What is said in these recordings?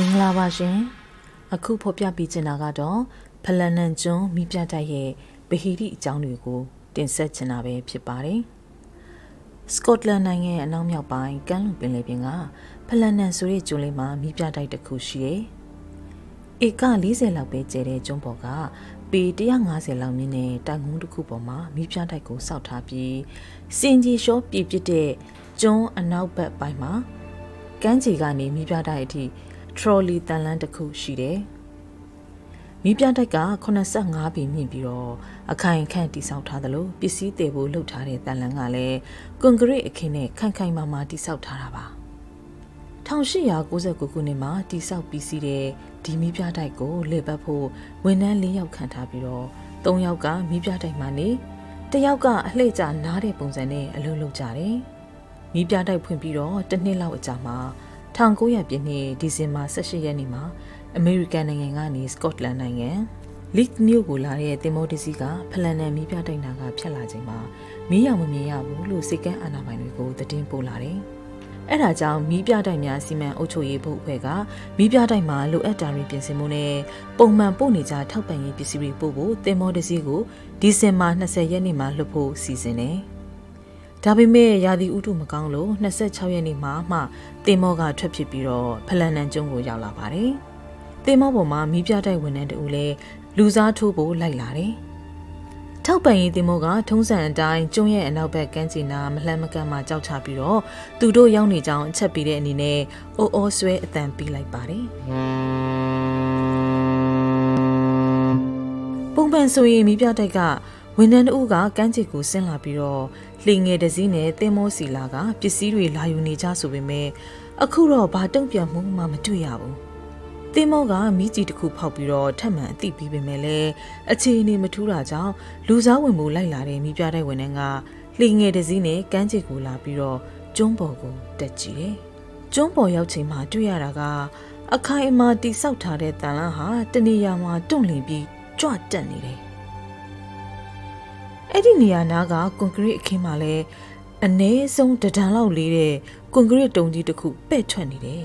မင်္ဂလာပါရှင်အခုဖော်ပြပေးချင်တာကတော့ဖလန်နန်ကျွန်းမိပြတိုက်ရဲ့ဗဟီတိအကြောင်းတွေကိုတင်ဆက်ချင်တာပဲဖြစ်ပါတယ်စကော့တလန်နိုင်ငံရဲ့အနောက်မြောက်ပိုင်းကမ်းလွန်ပင်လယ်ပြင်ကဖလန်နန်ဆိုတဲ့ကျွန်းလေးမှာမိပြတိုက်တစ်ခုရှိတယ်ဧက40လောက်ပဲကျဲတဲ့ကျွန်းပေါ်ကပေ150လောက်မြင့်တဲ့တိုင်ငုံတစ်ခုပေါ်မှာမိပြတိုက်ကိုစောက်ထားပြီးစင်ကြီးရှောပြပြတဲ့ကျွန်းအနောက်ဘက်ပိုင်းမှာကမ်းခြေကနေမိပြတိုက်အထိ ထရော်လီတန်လန်းတစ်ခုရှိတယ်။မိပြတိုက်က85ပေမြင့်ပြီးတော့အခိုင်ခန့်တိဆောက်ထားသလိုပစ္စည်းတည်ဖို့လှုပ်ထားတဲ့တန်လန်းကလည်းကွန်ကရစ်အခင်းနဲ့ခိုင်ခိုင်မာမာတိဆောက်ထားတာပါ။1899ခုနှစ်မှာတိဆောက်ပြီးစီးတဲ့ဒီမိပြတိုက်ကိုလေပတ်ဖို့ဝန်ထမ်း၄ယောက်ခန့်ထားပြီးတော့၃ယောက်ကမိပြတိုက်မှာနေတယောက်ကအလှည့်ကျနားတဲ့ပုံစံနဲ့အလုပ်လုပ်ကြတယ်။မိပြတိုက်ဖွင့်ပြီးတော့တစ်နှစ်လောက်အကြာမှာ 1900ပြည့်နှစ်ဒီဇင်ဘာ18ရက်နေ့မှာအမေရိကန်နိုင်ငံကနေစကော့တလန်နိုင်ငံလစ်မြို့ကိုလာတဲ့တင်မောတစီကဖလန်နန်မီးပြတိုက်နာကဖြတ်လာချိန်မှာမီးရောင်မမြင်ရဘူးလို့စိတ်ကန်းအာဏာပိုင်တွေကိုသတင်းပို့လာတယ်။အဲ့ဒါကြောင့်မီးပြတိုက်များစီမံအုပ်ချုပ်ရေးဘုတ်အဖွဲ့ကမီးပြတိုက်မှာလိုအပ်တာတွေပြင်ဆင်မှုနဲ့ပုံမှန်ပို့နေကြထောက်ပံ့ရေးပစ္စည်းတွေပို့ဖို့တင်မောတစီကိုဒီဇင်ဘာ20ရက်နေ့မှာလွှတ်ဖို့စီစဉ်တယ်။ ဒါပေမဲ့ရာသီဥတုမကောင်းလို့26ရက်နေ့မှာမှတင်မောကထွက်ဖြစ်ပြီးတော့ဖလန်နန်ကျွန်းကိုရောက်လာပါတယ်။တင်မောပေါ်မှာမီးပြတိုက်ဝန်ထမ်းတူလည်းလူစားထိုးဖို့လိုက်လာတယ်။ထောက်ပံ့ရေးတင်မောကထုံးစံအတိုင်းကျွန်းရဲ့အနောက်ဘက်ကမ်းခြေနာမလှမ်းမကမ်းမှာကြောက်ချပြီးတော့သူတို့ရောက်နေကြောင်းအချက်ပေးတဲ့အနေနဲ့အိုးအိုးဆွဲအတန်ပေးလိုက်ပါတယ်။ပုံပန်ဆိုရင်မီးပြတိုက်က ဝန်ထမ်းတို့ကကမ်းခြေကိုဆင်းလာပြီးတော့လှေငယ်တစ်စီးနဲ့တင်မောစီလာကပစ္စည်းတွေလာယူနေကြဆိုပေမဲ့အခုတော့ဘာတုံ့ပြန်မှုမှမတွေ့ရဘူး။တင်မောကမိကြီးတစ်ခုဖောက်ပြီးတော့ထပ်မံအသိပြီးပေမဲ့လည်းအခြေအနေမထူးတာကြောင့်လူစားဝင်မှုလိုက်လာတဲ့မိပြတဲ့ဝန်ထမ်းကလှေငယ်တစ်စီးနဲ့ကမ်းခြေကိုလာပြီးတော့ကျွန်းပေါ်ကိုတက်ကြည့်တယ်။ကျွန်းပေါ်ရောက်ချိန်မှာတွေ့ရတာကအခိုင်အမာတိဆောက်ထားတဲ့တန်လန်းဟာတနေရာမှာတွန့်လင်ပြီးကြွတက်နေတယ်။ အဲ့ဒီနေရာနားကကွန်ကရစ်အခင်းမှာလဲအနည်းဆုံးတဒံလောက်လေးတဲ့ကွန်ကရစ်တုံးကြီးတစ်ခုပဲ့ထွက်နေတယ်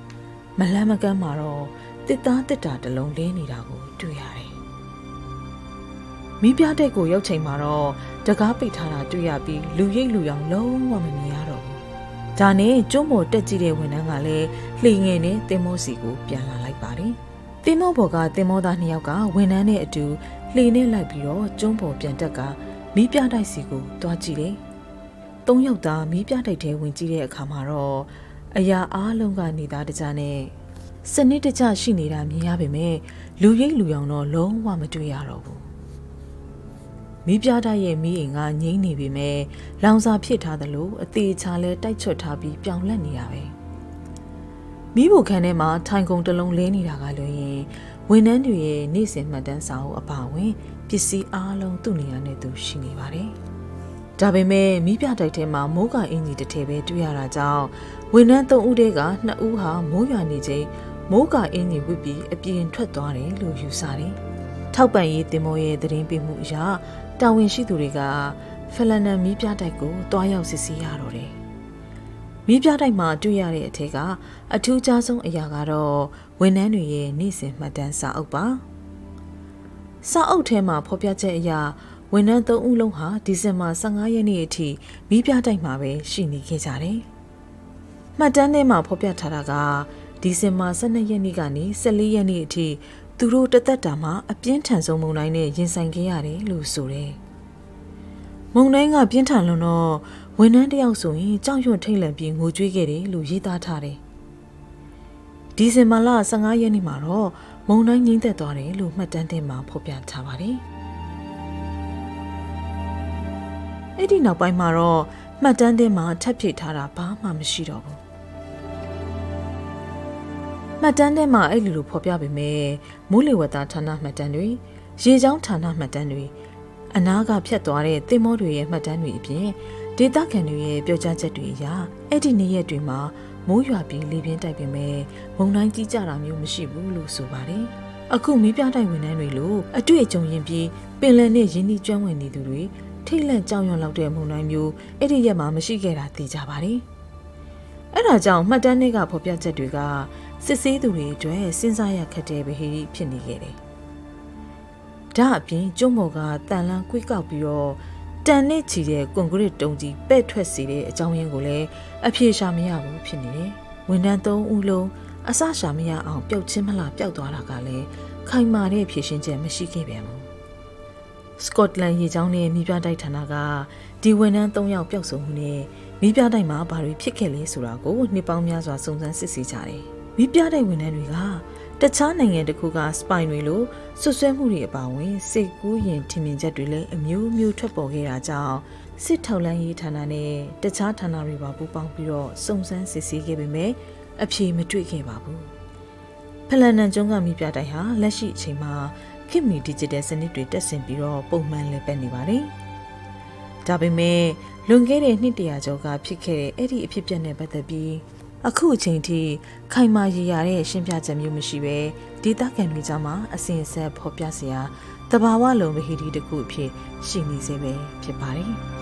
။မလန်းမကန်းမှာတော့တစ်သားတစ်တာတစ်လုံးလင်းနေတာကိုတွေ့ရတယ်။မိပြတဲ့ကိုရောက်ချိန်မှာတော့တကားပိတ်ထားတာတွေ့ရပြီးလူရိပ်လူရောင်လုံးဝမမြင်ရတော့ဘူး။ဒါနဲ့ကျွန်းပေါ်တက်ကြည့်တဲ့ဝန်ထမ်းကလည်းလှေငယ်နဲ့တင်မောစီကိုပြန်လာလိုက်ပါတယ်။တင်မောဘော်ကတင်မောသားနှစ်ယောက်ကဝန်ထမ်းနဲ့အတူ လှေနဲ့လိုက်ပြီးတော့ကျွန်းပေါ်ပြန်တက်ကမီးပြတိုက်စီကိုတွားကြည့်တယ်။သုံးယောက်သားမီးပြတိုက်ထဲဝင်ကြည့်တဲ့အခါမှာတော့အရာအားလုံးကနေသားတကြနဲ့စနစ်တကျရှိနေတာမြင်ရပေမဲ့လူရိပ်လူရောင်တော့လုံးဝမတွေ့ရတော့ဘူး။မီးပြတိုက်ရဲ့မီးအိမ်ကငိမ့်နေပေမဲ့လောင်စာဖြစ်ထားသလိုအသေးချာလဲတိုက်ချွတ်ထားပြီးပြောင်လက်နေရပဲ။မီးဘိုခန်းထဲမှာထိုင်ကုန်တစ်လုံးလဲနေတာကလွင်ရင် ဝန်ထမ်းတွေရဲ့နေ့စဉ်မှတ်တမ်းစာအုပ်အပါအဝင်ပစ္စည်းအားလုံးသူ့နေရာနဲ့သူရှိနေပါတယ်။ဒါပေမဲ့မိပြတိုက်ထဲမှာမိုးကအင်ကြီးတစ်ထည်ပဲတွေ့ရတာကြောင့်ဝန်ထမ်း၃ဦးတည်းကနှစ်ဦးဟာမိုးရွာနေချိန်မိုးကအင်ကြီးဝစ်ပြီးအပြင်ထွက်သွားတယ်လို့ယူဆတယ်။ထောက်ပံ့ရေးတင်မောရဲ့သတင်းပေးမှုအရတာဝန်ရှိသူတွေကဖလန်နန်မိပြတိုက်ကိုတွားရောက်စစ်ဆေးရတော့တယ်။ မိပြတိုက်မှာတွေ့ရတဲ့အထက်ကအထူးခြားဆုံးအရာကတော့ဝန်ထမ်းတွေရဲ့နေ့စဉ်မှတ်တမ်းစာအုပ်ပါစာအုပ်ထဲမှာဖော်ပြချက်အရဝန်ထမ်း၃ဦးလုံးဟာဒီဇင်ဘာ15ရက်နေ့အထိမိပြတိုက်မှာပဲရှိနေခဲ့ကြတယ်မှတ်တမ်းထဲမှာဖော်ပြထားတာကဒီဇင်ဘာ12ရက်နေ့ကနေ14ရက်နေ့အထိသူတို့တသက်တာမှာအပြင်းထန်ဆုံးမုန်တိုင်းနဲ့ရင်ဆိုင်ခဲ့ရတယ်လို့ဆိုတယ် မုန်တိုင်းကပြင်းထန်လွန်းတော့ဝန်ထမ်းတယောက်ဆိုရင်ကြောက်ရွံ့ထိတ်လန့်ပြီးငိုကြွေးခဲ့တယ်လို့ရေးသားထားတယ်ဒီဇင်ဘာလ15ရက်နေ့မှာတော့မုံတိုင်းငိမ့်သက်သွားတယ်လို့မှတ်တမ်းတင်မှာဖော်ပြထားပါတယ်။အဲ့ဒီနောက်ပိုင်းမှာတော့မှတ်တမ်းတင်မှာထပ်ဖြည့်ထားတာဘာမှမရှိတော့ဘူး။မှတ်တမ်းတင်မှာအဲ့လိုလိုဖော်ပြပေမဲ့မိုးလေဝသဌာနမှတ်တမ်းတွေရေချောင်းဌာနမှတ်တမ်းတွေ အနားကဖြတ်သွားတဲ့သင်္ဘောတွေရဲ့မှတ်တမ်းတွေအပြင်ဒေသခံတွေရဲ့ပြောကြားချက်တွေအရအဲ့ဒီနေ့ရက်တွေမှာမိုးရွာပြီးလေပြင်းတိုက်ပေမဲ့မုန်တိုင်းကြီးကြတာမျိုးမရှိဘူးလို့ဆိုပါတယ်။အခုမီးပြတိုက်ဝန်ထမ်းတွေလို့အတွေ့အကြုံရင်ပြီးပင်လယ်နဲ့ရင်းနှီးကျွမ်းဝင်နေသူတွေထိတ်လန့်ကြောက်ရွံ့လောက်တဲ့မုန်တိုင်းမျိုးအဲ့ဒီရက်မှာမရှိခဲ့တာသိကြပါတယ်။အဲ့ဒါကြောင့်မှတ်တမ်းတွေကဖော်ပြချက်တွေကစစ်ဆေးသူတွေအတွက်စဉ်းစားရခက်တဲ့ဗဟိရိဖြစ်နေခဲ့တယ်။ ဒါအပြင်ကျွန်းမော်ကတန်လန်းကွေးကောက်ပြီးတော့တန်နဲ့ချီတဲ့ကွန်ကရစ်တုံးကြီးပဲ့ထွက်စေတဲ့အကြောင်းရင်းကိုလည်းအပြေရှာမရဘူးဖြစ်နေတယ်။ဝန်ထမ်းသုံးဦးလုံးအစရှာမရအောင်ပျောက်ချင်းမလားပျောက်သွားတာကလည်းခိုင်မာတဲ့ဖြည့်ရှင်းချက်မရှိခဲ့ပြန်ဘူး။စကော့တလန်ရေချောင်းနဲ့မိပြတိုက်ဌာနကဒီဝန်ထမ်း၃ယောက်ပျောက်ဆုံးမှုနဲ့မိပြတိုက်မှာဘာတွေဖြစ်ခဲ့လဲဆိုတာကိုနှစ်ပေါင်းများစွာစုံစမ်းစစ်ဆေးကြတယ်။မိပြတိုက်ဝန်ထမ်းတွေက တခြားနိုင်ငံတစ်ခုကစပိုင်တွေလိုဆွဆွဲမှုတွေအပါအဝင်စိတ်ကူးရင်ထင်မြင်ချက်တွေလည်းအမျိုးမျိုးထွက်ပေါ်ခဲ့တာကြောင့်စစ်ထောက်လန်းရေးဌာနနဲ့တခြားဌာနတွေပါပူးပေါင်းပြီးတော့စုံစမ်းစစ်ဆေးခဲ့ပေမဲ့အဖြေမတွေ့ခဲ့ပါဘူး။ဖလန်နန်ကျွန်းကမိပြတိုက်ဟာလက်ရှိအချိန်မှာခေတ်မီဒီဂျစ်တယ်စနစ်တွေတက်ဆင်ပြီးတော့ပုံမှန်လည်ပတ်နေပါတယ်။ဒါပေမဲ့လွန်ခဲ့တဲ့နှစ်တရာကျော်ကဖြစ်ခဲ့တဲ့အဲ့ဒီအဖြစ်အပျက်နဲ့ပတ်သက်ပြီး အခုအချိန်ထိခိုင်မာရည်ရတဲ့ရှင်းပြချက်မျိုးမရှိပဲဒေသခံတွေကြားမှာအစဉ်အဆက်ဖော်ပြစရာတဘာဝလုံးဝဟီဒီတစ်ခုအဖြစ်ရှိနေစေပဲဖြစ်ပါတယ်။